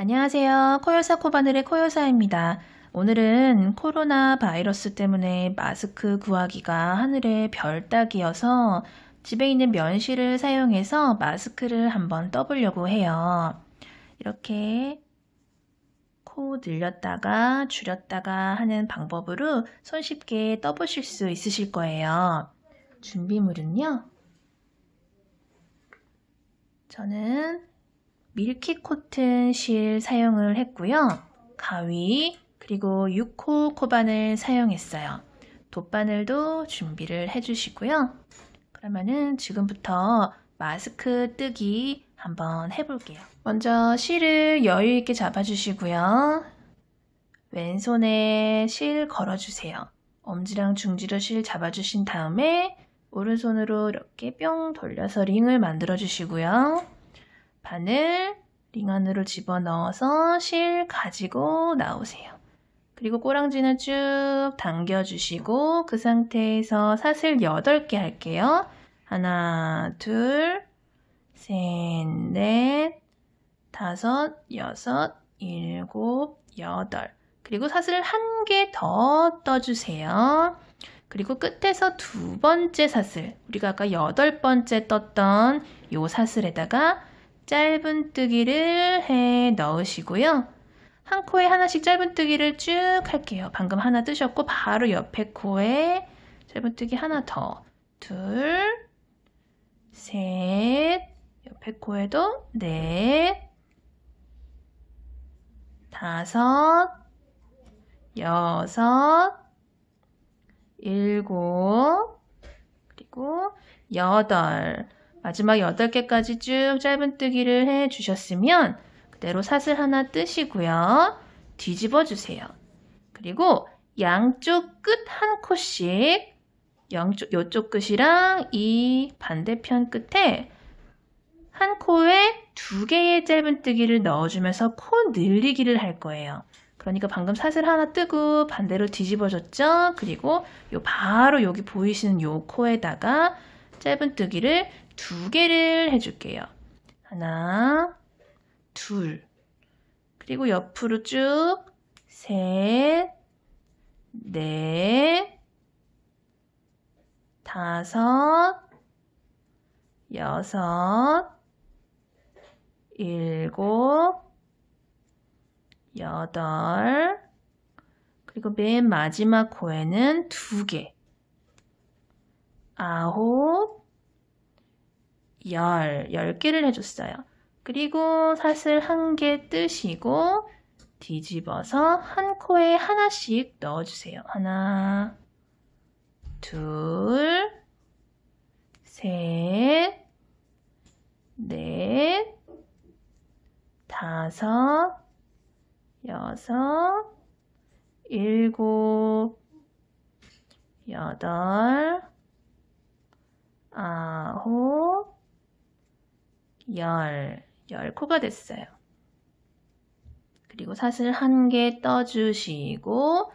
안녕하세요. 코요사 코바늘의 코요사입니다. 오늘은 코로나 바이러스 때문에 마스크 구하기가 하늘의 별 따기여서 집에 있는 면실을 사용해서 마스크를 한번 떠보려고 해요. 이렇게 코 늘렸다가 줄였다가 하는 방법으로 손쉽게 떠보실 수 있으실 거예요. 준비물은요. 저는 밀키 코튼 실 사용을 했고요. 가위 그리고 6호 코바늘 사용했어요. 돗바늘도 준비를 해주시고요. 그러면은 지금부터 마스크 뜨기 한번 해볼게요. 먼저 실을 여유 있게 잡아주시고요. 왼손에 실 걸어주세요. 엄지랑 중지로 실 잡아주신 다음에 오른손으로 이렇게 뿅 돌려서 링을 만들어 주시고요. 바늘 링 안으로 집어넣어서 실 가지고 나오세요. 그리고 꼬랑지는 쭉 당겨주시고 그 상태에서 사슬 8개 할게요. 하나, 둘, 셋, 넷, 다섯, 여섯, 일곱, 여덟. 그리고 사슬 한 개 더 떠주세요. 그리고 끝에서 두 번째 사슬, 우리가 아까 여덟 번째 떴던 요 사슬에다가 짧은뜨기를 해 넣으시고요. 한 코에 하나씩 짧은뜨기를 쭉 할게요. 방금 하나 뜨셨고 바로 옆에 코에 짧은뜨기 하나 더. 둘, 셋, 옆에 코에도 넷, 다섯, 여섯, 일곱, 그리고 여덟. 마지막 여덟 개까지 쭉 짧은뜨기를 해 주셨으면 그대로 사슬 하나 뜨시고요. 뒤집어 주세요. 그리고 양쪽 끝 한 코씩 양쪽 요쪽 끝이랑 이 반대편 끝에 한 코에 두 개의 짧은뜨기를 넣어주면서 코 늘리기를 할 거예요. 그러니까 방금 사슬 하나 뜨고 반대로 뒤집어졌죠? 그리고 요 바로 여기 보이시는 요 코에다가 짧은뜨기를 두 개를 해줄게요. 하나, 둘. 그리고 옆으로 쭉 셋, 넷, 다섯, 여섯, 일곱, 여덟, 그리고 맨 마지막 코에는 두 개, 아홉, 열, 열 개를 해줬어요. 그리고 사슬 한 개 뜨시고 뒤집어서 한 코에 하나씩 넣어주세요. 하나, 둘, 셋, 넷, 다섯, 여섯, 일곱, 여덟, 아홉, 열, 열 코가 됐어요. 그리고 사슬 한 개 떠주시고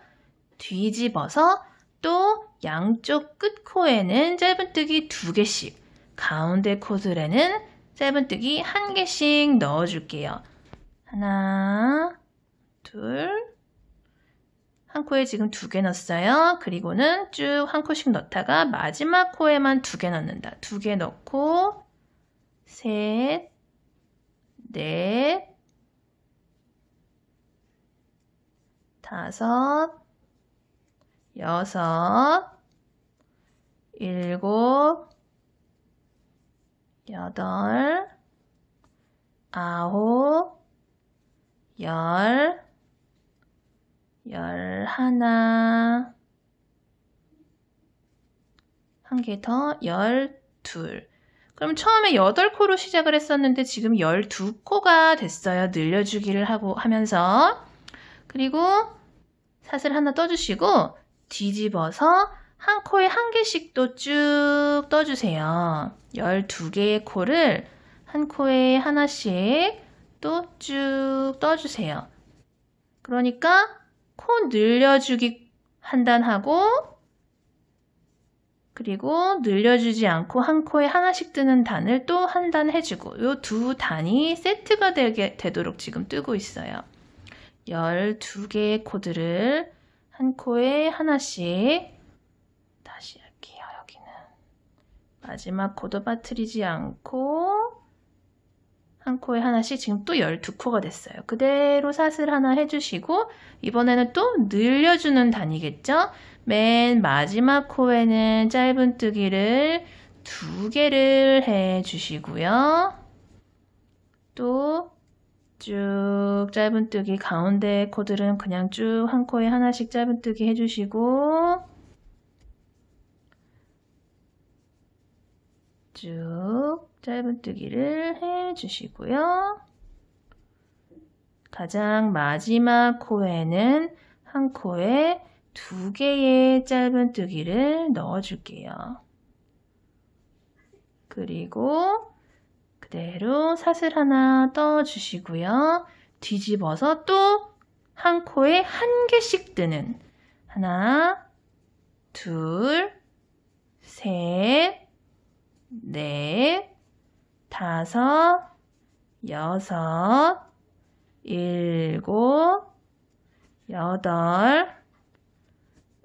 뒤집어서 또 양쪽 끝코에는 짧은뜨기 두 개씩, 가운데 코들에는 짧은뜨기 한 개씩 넣어줄게요. 하나, 둘, 한 코에 지금 두 개 넣었어요. 그리고는 쭉 한 코씩 넣다가 마지막 코에만 두 개 넣는다. 두 개 넣고 셋, 넷, 다섯, 여섯, 일곱, 여덟, 아홉, 열, 열하나, 한 개 더, 열둘. 그럼 처음에 8코로 시작을 했었는데 지금 12코가 됐어요. 늘려주기를 하고 하면서. 그리고 사슬 하나 떠주시고 뒤집어서 한 코에 한 개씩 또 쭉 떠주세요. 12개의 코를 한 코에 하나씩 또 쭉 떠주세요. 그러니까 코 늘려주기 한 단 하고 그리고 늘려주지 않고 한 코에 하나씩 뜨는 단을 또 한 단 해주고 이 두 단이 세트가 되게 되도록 지금 뜨고 있어요. 12개의 코드를 한 코에 하나씩 다시 할게요. 여기는 마지막 코드 빠뜨리지 않고 한 코에 하나씩 지금 또 12코가 됐어요. 그대로 사슬 하나 해주시고 이번에는 또 늘려주는 단이겠죠? 맨 마지막 코에는 짧은뜨기를 두 개를 해주시고요. 또 쭉 짧은뜨기 가운데 코들은 그냥 쭉 한 코에 하나씩 짧은뜨기 해주시고 쭉 짧은뜨기를 해주시고요. 가장 마지막 코에는 한 코에 두 개의 짧은뜨기를 넣어줄게요. 그리고 그대로 사슬 하나 떠주시고요. 뒤집어서 또 한 코에 한 개씩 뜨는 하나, 둘, 셋, 넷, 다섯, 여섯, 일곱, 여덟,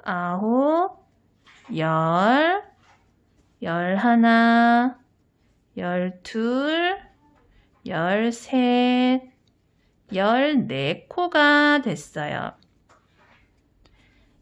아홉, 열, 열하나, 열둘, 열셋, 열네 코가 됐어요.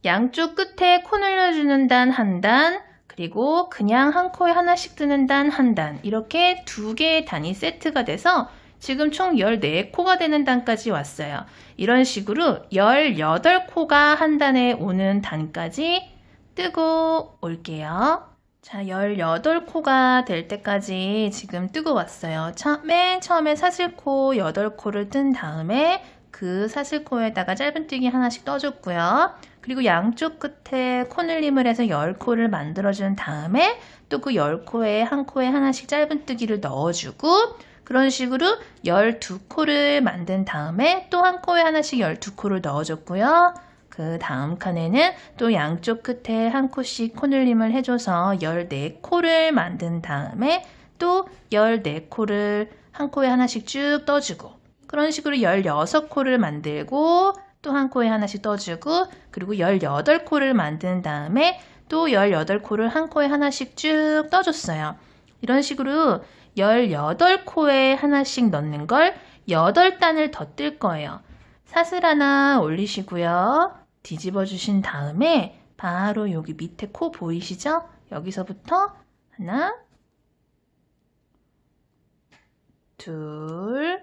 양쪽 끝에 코 늘려주는 단 한 단, 그리고 그냥 한 코에 하나씩 뜨는 단 한 단, 이렇게 두 개의 단이 세트가 돼서 지금 총 14코가 되는 단까지 왔어요. 이런 식으로 18코가 한 단에 오는 단까지 뜨고 올게요. 자, 18코가 될 때까지 지금 뜨고 왔어요. 처, 맨 처음에 사슬코 8코를 뜬 다음에 그 사슬코에다가 짧은뜨기 하나씩 떠줬고요. 그리고 양쪽 끝에 코늘림을 해서 10코를 만들어준 다음에 또그 10코에 한 코에 하나씩 짧은뜨기를 넣어주고 그런 식으로 12코를 만든 다음에 또 한 코에 하나씩 12코를 넣어줬고요. 그 다음 칸에는 또 양쪽 끝에 한 코씩 코늘림을 해줘서 14코를 만든 다음에 또 14코를 한 코에 하나씩 쭉 떠주고 그런 식으로 16코를 만들고 또 한 코에 하나씩 떠주고 그리고 18코를 만든 다음에 또 18코를 한 코에 하나씩 쭉 떠줬어요. 이런 식으로 18코에 하나씩 넣는 걸 8단을 더 뜰 거예요. 사슬 하나 올리시고요. 뒤집어 주신 다음에 바로 여기 밑에 코 보이시죠? 여기서부터 하나, 둘,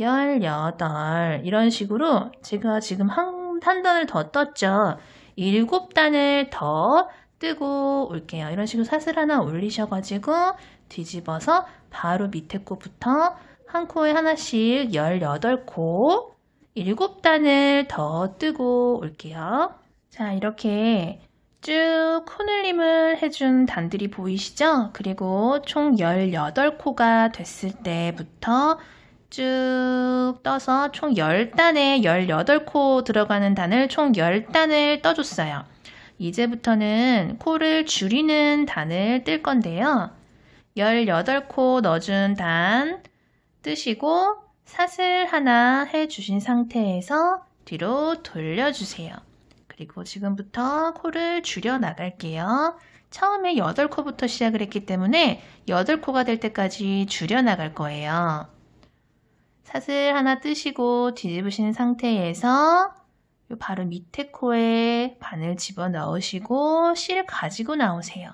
열여덟 이런 식으로 제가 지금 한, 한 단을 더 떴죠. 일곱 단을 더 뜨고 올게요. 이런 식으로 사슬 하나 올리셔가지고 뒤집어서 바로 밑에 코부터 한 코에 하나씩 18코 7단을 더 뜨고 올게요. 자, 이렇게 쭉 코늘림을 해준 단들이 보이시죠? 그리고 총 18코가 됐을 때부터 쭉 떠서 총 10단에 18코 들어가는 단을 총 10단을 떠줬어요. 이제부터는 코를 줄이는 단을 뜰 건데요. 18코 넣어준 단 뜨시고 사슬 하나 해주신 상태에서 뒤로 돌려주세요. 그리고 지금부터 코를 줄여 나갈게요. 처음에 8코부터 시작을 했기 때문에 8코가 될 때까지 줄여 나갈 거예요. 사슬 하나 뜨시고 뒤집으신 상태에서 바로 밑에 코에 바늘 집어 넣으시고 실 가지고 나오세요.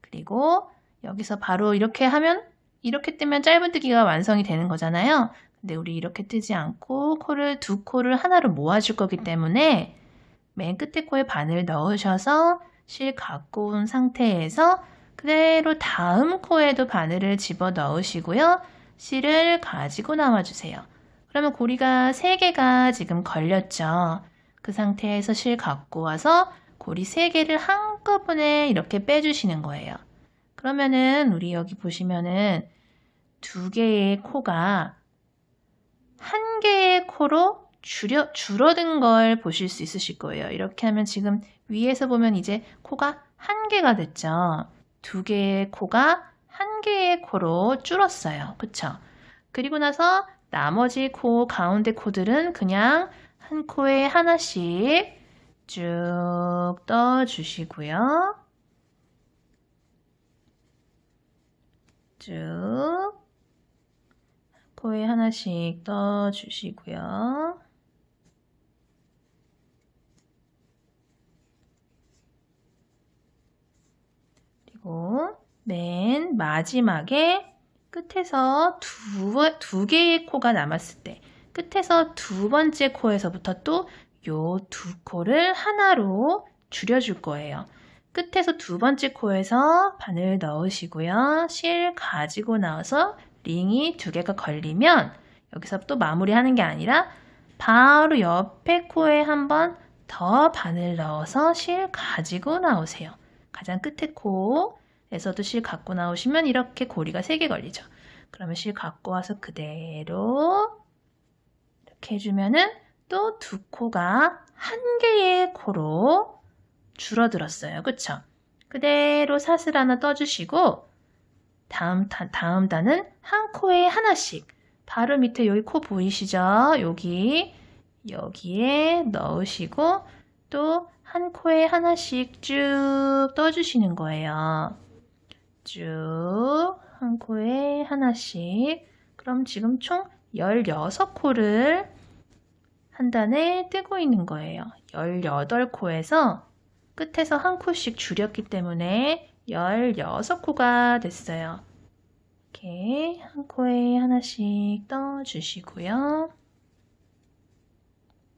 그리고 여기서 바로 이렇게 하면 이렇게 뜨면 짧은뜨기가 완성이 되는 거잖아요. 근데 우리 이렇게 뜨지 않고 코를 두 코를 하나로 모아줄 거기 때문에 맨 끝에 코에 바늘 넣으셔서 실 갖고 온 상태에서 그대로 다음 코에도 바늘을 집어 넣으시고요. 실을 가지고 나와주세요. 그러면 고리가 3개가 지금 걸렸죠. 그 상태에서 실 갖고 와서 고리 3개를 한꺼번에 이렇게 빼주시는 거예요. 그러면은 우리 여기 보시면은 두 개의 코가 한 개의 코로 줄여, 줄어든 걸 보실 수 있으실 거예요. 이렇게 하면 지금 위에서 보면 이제 코가 한 개가 됐죠. 두 개의 코가 한 개의 코로 줄었어요. 그쵸? 그리고 나서 나머지 코, 가운데 코들은 그냥 한 코에 하나씩 쭉 떠주시고요. 쭉 코에 하나씩 떠주시고요. 그리고 맨 마지막에 끝에서 두, 두 개의 코가 남았을 때 끝에서 두 번째 코에서부터 또 요 두 코를 하나로 줄여줄 거예요. 끝에서 두 번째 코에서 바늘 넣으시고요. 실 가지고 나와서 링이 두 개가 걸리면 여기서 또 마무리하는 게 아니라 바로 옆에 코에 한 번 더 바늘 넣어서 실 가지고 나오세요. 가장 끝에 코 에서도 실 갖고 나오시면 이렇게 고리가 3개 걸리죠. 그러면 실 갖고 와서 그대로 이렇게 해주면은 또 두 코가 한 개의 코로 줄어들었어요. 그쵸? 그대로 사슬 하나 떠주시고 다음, 단, 다음 단은 한 코에 하나씩 바로 밑에 여기 코 보이시죠? 여기 여기에 넣으시고 또 한 코에 하나씩 쭉 떠주시는 거예요. 쭉 한 코에 하나씩 그럼 지금 총 16코를 한 단에 뜨고 있는 거예요. 18코에서 끝에서 한 코씩 줄였기 때문에 16코가 됐어요. 이렇게 한 코에 하나씩 떠주시고요.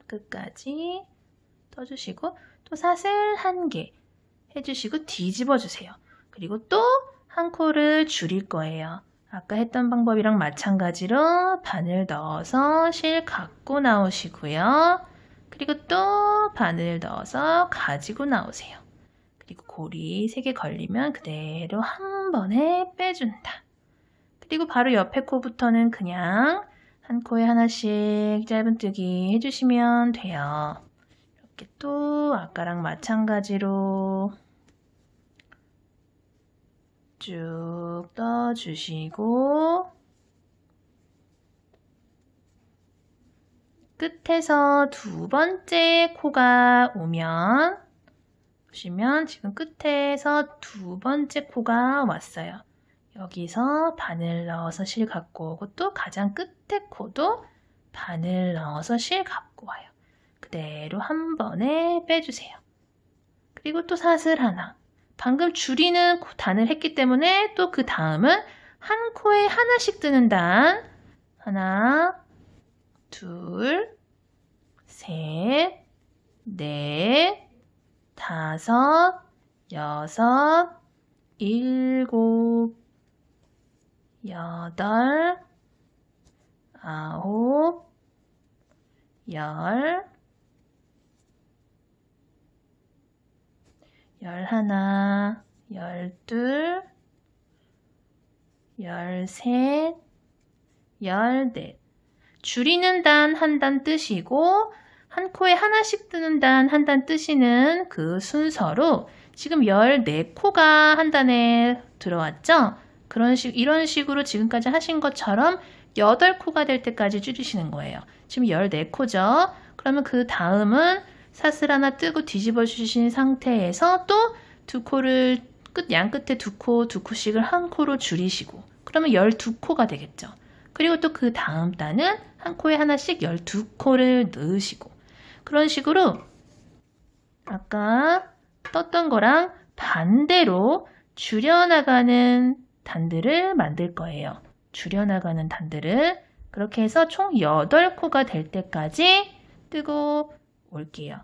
끝까지 떠주시고 또 사슬 한 개 해주시고 뒤집어 주세요. 그리고 또 한 코를 줄일 거예요. 아까 했던 방법이랑 마찬가지로 바늘 넣어서 실 갖고 나오시고요. 그리고 또 바늘 넣어서 가지고 나오세요. 그리고 고리 3개 걸리면 그대로 한 번에 빼준다. 그리고 바로 옆에 코부터는 그냥 한 코에 하나씩 짧은뜨기 해주시면 돼요. 이렇게 또 아까랑 마찬가지로 쭉 떠주시고 끝에서 두 번째 코가 오면 보시면 지금 끝에서 두 번째 코가 왔어요. 여기서 바늘 넣어서 실 갖고 오고 또 가장 끝에 코도 바늘 넣어서 실 갖고 와요. 그대로 한 번에 빼주세요. 그리고 또 사슬 하나. 방금 줄이는 단을 했기 때문에 또 그 다음은 한 코에 하나씩 뜨는 단. 하나, 둘, 셋, 넷, 다섯, 여섯, 일곱, 여덟, 아홉, 열, 열하나, 열둘, 열셋, 열넷. 줄이는 단 한단 뜨시고 한 코에 하나씩 뜨는 단 한 단 뜨시는 그 순서로 지금 14코가 한 단에 들어왔죠? 그런 식, 이런 식으로 지금까지 하신 것처럼 8코가 될 때까지 줄이시는 거예요. 지금 14코죠? 그러면 그 다음은 사슬 하나 뜨고 뒤집어 주신 상태에서 또 두 코를 끝, 양 끝에 두 코, 두 코씩을 한 코로 줄이시고 그러면 12코가 되겠죠. 그리고 또 그 다음 단은 한 코에 하나씩 12코를 넣으시고 그런 식으로 아까 떴던 거랑 반대로 줄여나가는 단들을 만들 거예요. 줄여나가는 단들을 그렇게 해서 총 8코가 될 때까지 뜨고 올게요.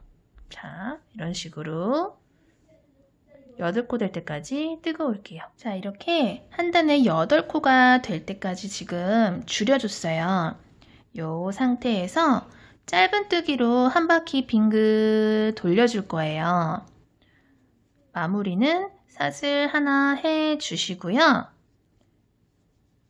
자, 이런 식으로 여덟 코 될 때까지 뜨거울게요. 자, 이렇게 한 단에 여덟 코가 될 때까지 지금 줄여줬어요. 요 상태에서 짧은 뜨기로 한 바퀴 빙글 돌려줄 거예요. 마무리는 사슬 하나 해 주시고요.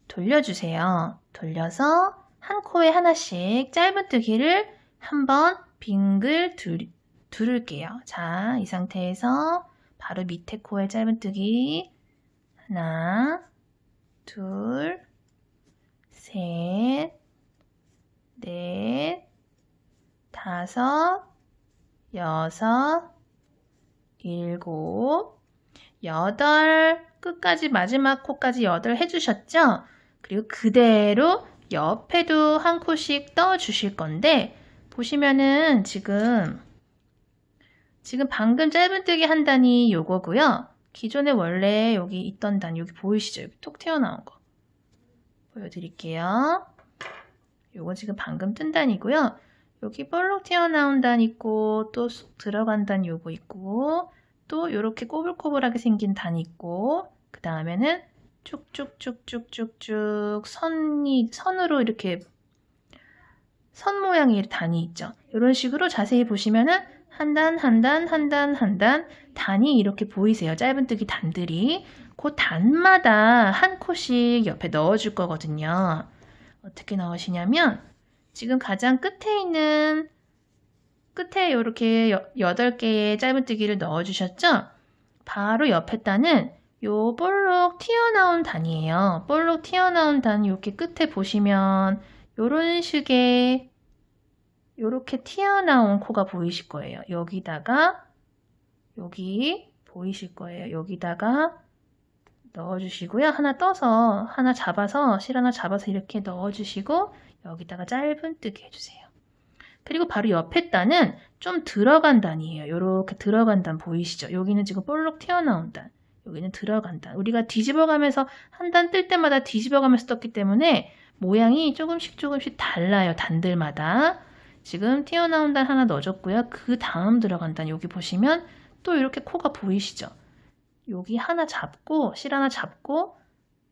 돌려주세요. 돌려서 한 코에 하나씩 짧은 뜨기를 한번 빙글 둘, 두를게요. 자, 이 상태에서 바로 밑에 코에 짧은뜨기 하나, 둘, 셋, 넷, 다섯, 여섯, 일곱, 여덟, 끝까지 마지막 코까지 여덟 해주셨죠? 그리고 그대로 옆에도 한 코씩 떠 주실 건데, 보시면은 지금, 지금 방금 짧은뜨기 한 단이 요거고요. 기존에 원래 여기 있던 단, 여기 보이시죠? 여기 톡 튀어나온 거. 보여드릴게요. 요거 지금 방금 뜬 단이고요. 여기 볼록 튀어나온 단 있고 또 쏙 들어간 단 요거 있고 또 이렇게 꼬불꼬불하게 생긴 단 있고 그 다음에는 쭉쭉쭉쭉쭉쭉 선이 선으로 이렇게 선 모양의 단이 있죠. 이런 식으로 자세히 보시면은 한 단, 한 단, 한 단, 한 단, 단이 이렇게 보이세요. 짧은뜨기 단들이. 그 단마다 한 코씩 옆에 넣어줄 거거든요. 어떻게 넣으시냐면 지금 가장 끝에 있는 끝에 이렇게 8개의 짧은뜨기를 넣어주셨죠? 바로 옆에 단은 요 볼록 튀어나온 단이에요. 볼록 튀어나온 단 이렇게 끝에 보시면 요런 식의 요렇게 튀어나온 코가 보이실 거예요. 여기다가 여기 보이실 거예요. 여기다가 넣어주시고요. 하나 떠서 하나 잡아서 실 하나 잡아서 이렇게 넣어주시고 여기다가 짧은 뜨기 해주세요. 그리고 바로 옆에 단은 좀 들어간 단이에요. 이렇게 들어간 단 보이시죠? 여기는 지금 볼록 튀어나온 단. 여기는 들어간 단. 우리가 뒤집어가면서 한 단 뜰 때마다 뒤집어가면서 떴기 때문에 모양이 조금씩 조금씩 달라요. 단들마다. 지금 튀어나온 단 하나 넣어줬고요. 그 다음 들어간 단 여기 보시면 또 이렇게 코가 보이시죠? 여기 하나 잡고 실 하나 잡고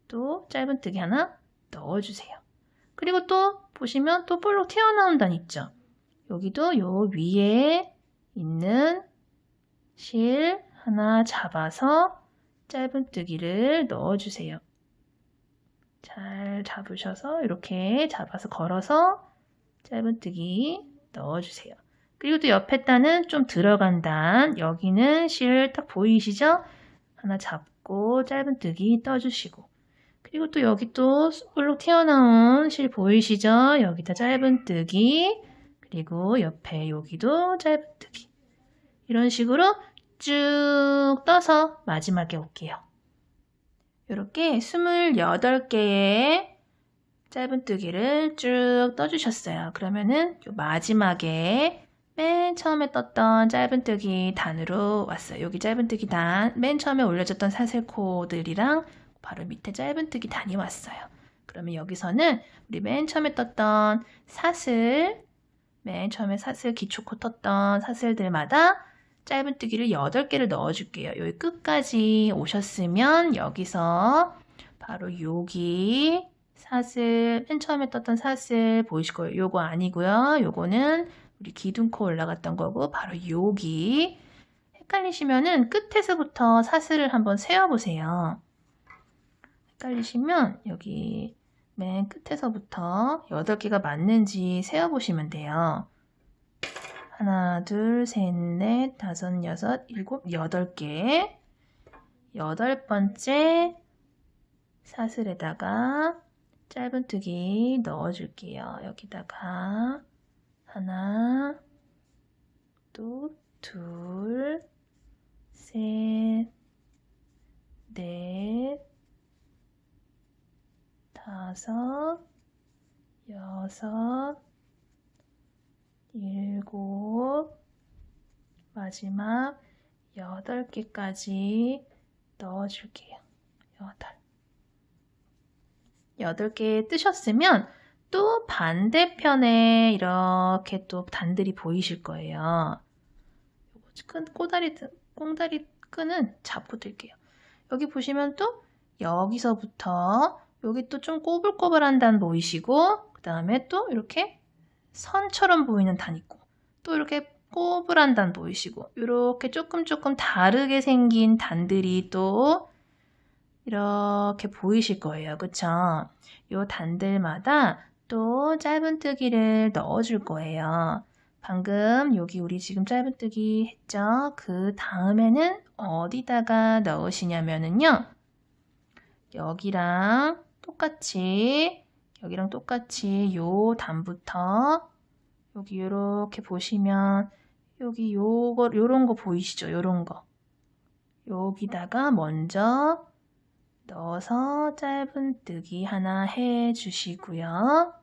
또 짧은뜨기 하나 넣어주세요. 그리고 또 보시면 또 볼록 튀어나온 단 있죠. 여기도 요 위에 있는 실 하나 잡아서 짧은뜨기를 넣어주세요. 잘 잡으셔서 이렇게 잡아서 걸어서 짧은뜨기 넣어주세요. 그리고 또 옆에 단은 좀 들어간 단 여기는 실 딱 보이시죠? 하나 잡고 짧은뜨기 떠주시고 그리고 또 여기 또 볼록 튀어나온 실 보이시죠? 여기다 짧은뜨기 그리고 옆에 여기도 짧은뜨기 이런 식으로 쭉 떠서 마지막에 올게요. 이렇게 28개의 짧은뜨기를 쭉 떠주셨어요. 그러면은 마지막에 맨 처음에 떴던 짧은뜨기 단으로 왔어요. 여기 짧은뜨기 단, 맨 처음에 올려졌던 사슬코들이랑 바로 밑에 짧은뜨기 단이 왔어요. 그러면 여기서는 우리 맨 처음에 떴던 사슬, 맨 처음에 사슬 기초코 떴던 사슬들마다 짧은뜨기를 8개를 넣어줄게요. 여기 끝까지 오셨으면 여기서 바로 여기 사슬, 맨 처음에 떴던 사슬 보이실 거예요. 요거 아니고요. 요거는 우리 기둥코 올라갔던 거고 바로 여기 헷갈리시면은 끝에서부터 사슬을 한번 세어보세요. 헷갈리시면 여기 맨 끝에서부터 8개가 맞는지 세어보시면 돼요. 하나, 둘, 셋, 넷, 다섯, 여섯, 일곱, 여덟 개. 여덟 번째 사슬에다가 짧은뜨기 넣어줄게요. 여기다가 하나, 또 둘, 셋, 넷, 다섯, 여섯, 일곱, 마지막 여덟 개까지 넣어줄게요. 여덟. 개 뜨셨으면 또 반대편에 이렇게 또 단들이 보이실 거예요. 끈, 꼬다리, 꽁다리 끈은 잡고 들게요. 여기 보시면 또 여기서부터 여기 또 좀 꼬불꼬불한 단 보이시고 그 다음에 또 이렇게 선처럼 보이는 단 있고 또 이렇게 꼬불한 단 보이시고 이렇게 조금 조금 다르게 생긴 단들이 또 이렇게 보이실 거예요. 그쵸? 요 단들마다 또 짧은뜨기를 넣어줄 거예요. 방금 여기 우리 지금 짧은뜨기 했죠? 그 다음에는 어디다가 넣으시냐면은요. 여기랑 똑같이 여기랑 똑같이 요 단부터 여기 이렇게 보시면 여기 요거 요런 거 보이시죠? 요런 거 여기다가 먼저 넣어서 짧은뜨기 하나 해 주시고요.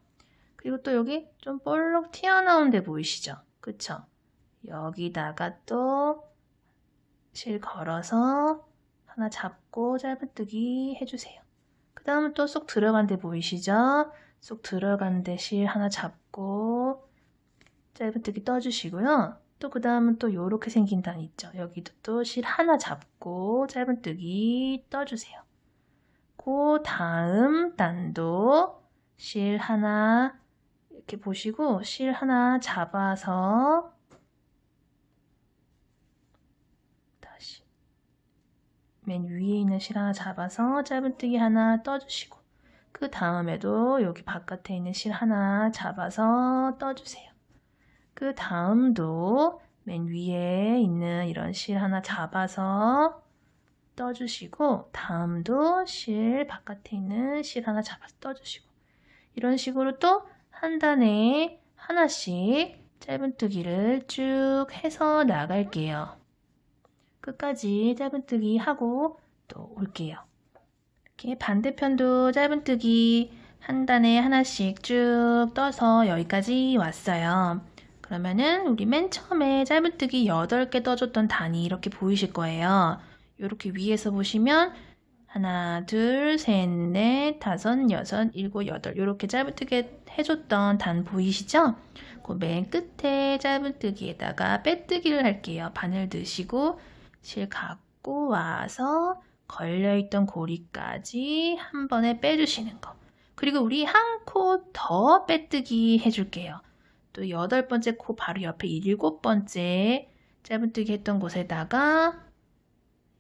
그리고 또 여기 좀 볼록 튀어나온 데 보이시죠? 그쵸? 여기다가 또 실 걸어서 하나 잡고 짧은뜨기 해주세요. 그 다음은 또쏙 들어간 데 보이시죠? 쏙 들어간 데 실 하나 잡고 짧은뜨기 떠주시고요. 또 그 다음은 또 요렇게 생긴 단 있죠? 여기도 또 실 하나 잡고 짧은뜨기 떠주세요. 그 다음 단도 실 하나 이렇게 보시고 실 하나 잡아서 다시 맨 위에 있는 실 하나 잡아서 짧은뜨기 하나 떠주시고 그 다음에도 여기 바깥에 있는 실 하나 잡아서 떠주세요. 그 다음도 맨 위에 있는 이런 실 하나 잡아서 떠주시고 다음도 실 바깥에 있는 실 하나 잡아서 떠주시고 이런 식으로 또 한 단에 하나씩 짧은뜨기를 쭉 해서 나갈게요. 끝까지 짧은뜨기 하고 또 올게요. 이렇게 반대편도 짧은뜨기 한 단에 하나씩 쭉 떠서 여기까지 왔어요. 그러면은 우리 맨 처음에 짧은뜨기 8개 떠줬던 단이 이렇게 보이실 거예요. 이렇게 위에서 보시면 하나, 둘, 셋, 넷, 다섯, 여섯, 일곱, 여덟 이렇게 짧은뜨기 해줬던 단 보이시죠? 그 맨 끝에 짧은뜨기에다가 빼뜨기를 할게요. 바늘 드시고 실 갖고 와서 걸려있던 고리까지 한 번에 빼주시는 거. 그리고 우리 한 코 더 빼뜨기 해줄게요. 또 여덟 번째 코 바로 옆에 일곱 번째 짧은뜨기 했던 곳에다가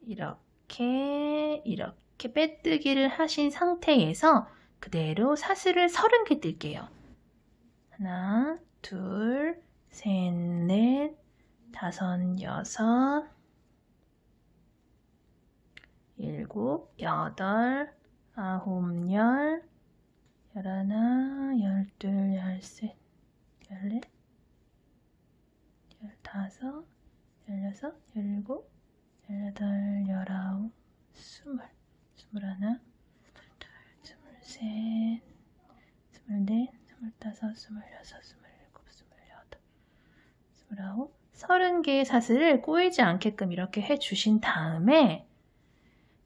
이렇게 이렇게 빼뜨기를 하신 상태에서 그대로 사슬을 서른 개 뜰게요. 하나, 둘, 셋, 넷, 다섯, 여섯, 일곱, 여덟, 아홉, 열, 열하나, 열둘, 열셋, 열넷, 열다섯, 열여섯, 열일곱, 열여덟, 열아홉, 스물, 스물하나, 스물셋, 스물넷, 스물다섯, 스물여섯, 스물일곱, 스물여덟, 스물아홉, 서른 개의 사슬을 꼬이지 않게끔 이렇게 해주신 다음에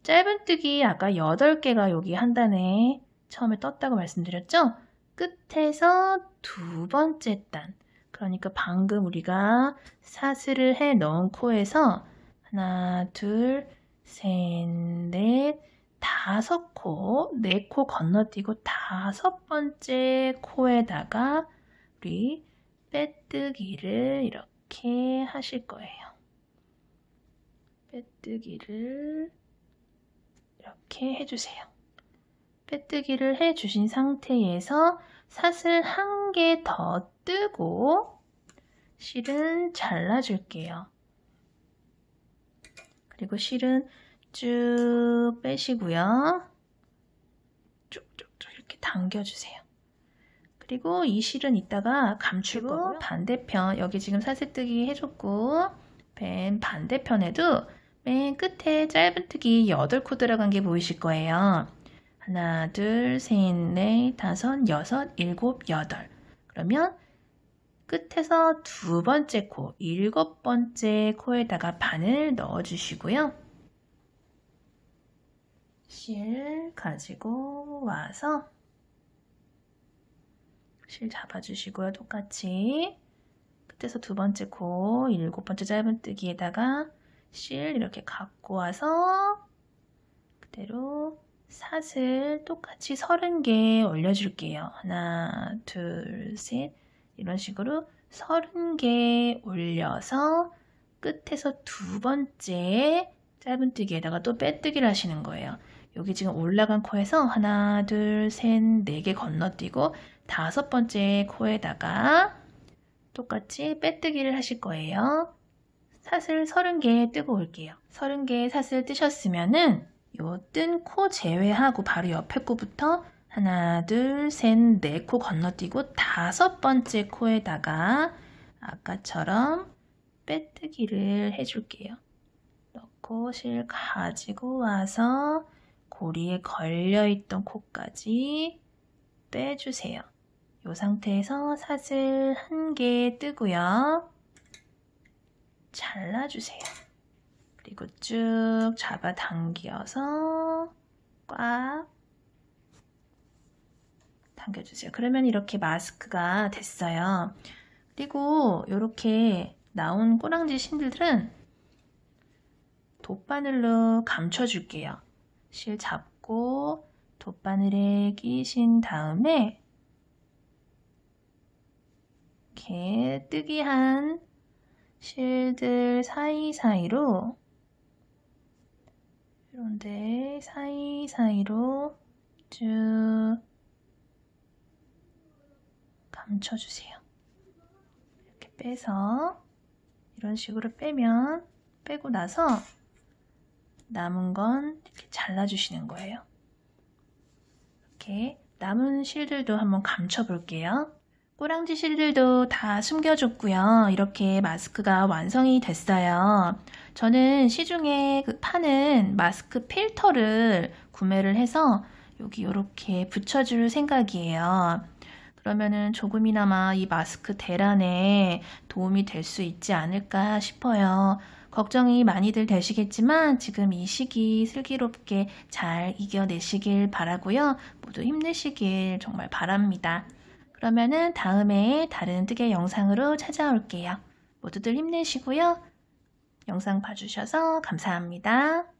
짧은뜨기 아까 8개가 여기 한 단에 처음에 떴다고 말씀드렸죠? 끝에서 두 번째 단 그러니까 방금 우리가 사슬을 해 넣은 코에서 하나, 둘, 셋, 넷, 다섯 코, 네 코 건너뛰고 다섯 번째 코에다가 우리 빼뜨기를 이렇게 하실 거예요. 빼뜨기를 이렇게 해주세요. 빼뜨기를 해주신 상태에서 사슬 한 개 더 뜨고 실은 잘라줄게요. 그리고 실은 쭉 빼시고요. 쭉쭉쭉 이렇게 당겨주세요. 그리고 이 실은 이따가 감출 거고요. 반대편 여기 지금 사슬뜨기 해줬고 맨 반대편에도 맨 끝에 짧은뜨기 8코 들어간 게 보이실 거예요. 하나, 둘, 셋, 넷, 다섯, 여섯, 일곱, 여덟. 그러면 끝에서 두 번째 코, 일곱 번째 코에다가 바늘 넣어주시고요. 실 가지고 와서 실 잡아주시고요. 똑같이. 그 끝에서 두 번째 코, 일곱 번째 짧은뜨기에다가 실 이렇게 갖고 와서 그대로 사슬 똑같이 서른 개 올려줄게요. 하나, 둘, 셋 이런 식으로 서른 개 올려서 끝에서 두 번째 짧은뜨기에다가 또 빼뜨기를 하시는 거예요. 여기 지금 올라간 코에서 하나, 둘, 셋, 네 개 건너뛰고 다섯 번째 코에다가 똑같이 빼뜨기를 하실 거예요. 사슬 30개 뜨고 올게요. 30개 사슬 뜨셨으면은 요 뜬 코 제외하고 바로 옆에 코부터 하나, 둘, 셋, 네 코 건너뛰고 다섯 번째 코에다가 아까처럼 빼뜨기를 해줄게요. 넣고 실 가지고 와서 고리에 걸려있던 코까지 빼주세요. 이 상태에서 사슬 한 개 뜨고요. 잘라주세요. 그리고 쭉 잡아 당겨서 꽉 당겨주세요. 그러면 이렇게 마스크가 됐어요. 그리고 이렇게 나온 꼬랑지 신들들은 돗바늘로 감춰줄게요. 실 잡고 돗바늘에 끼신 다음에 이렇게 뜨기한 실들 사이사이로 이런데 사이사이로 쭉 감춰주세요. 이렇게 빼서 이런 식으로 빼면 빼고 나서 남은 건 이렇게 잘라주시는 거예요. 이렇게 남은 실들도 한번 감춰 볼게요. 꼬랑지 실들도 다 숨겨줬고요. 이렇게 마스크가 완성이 됐어요. 저는 시중에 그 파는 마스크 필터를 구매를 해서 여기 이렇게 붙여줄 생각이에요. 그러면은 조금이나마 이 마스크 대란에 도움이 될 수 있지 않을까 싶어요. 걱정이 많이들 되시겠지만 지금 이 시기 슬기롭게 잘 이겨내시길 바라고요. 모두 힘내시길 정말 바랍니다. 그러면은 다음에 다른 뜨개 영상으로 찾아올게요. 모두들 힘내시고요. 영상 봐주셔서 감사합니다.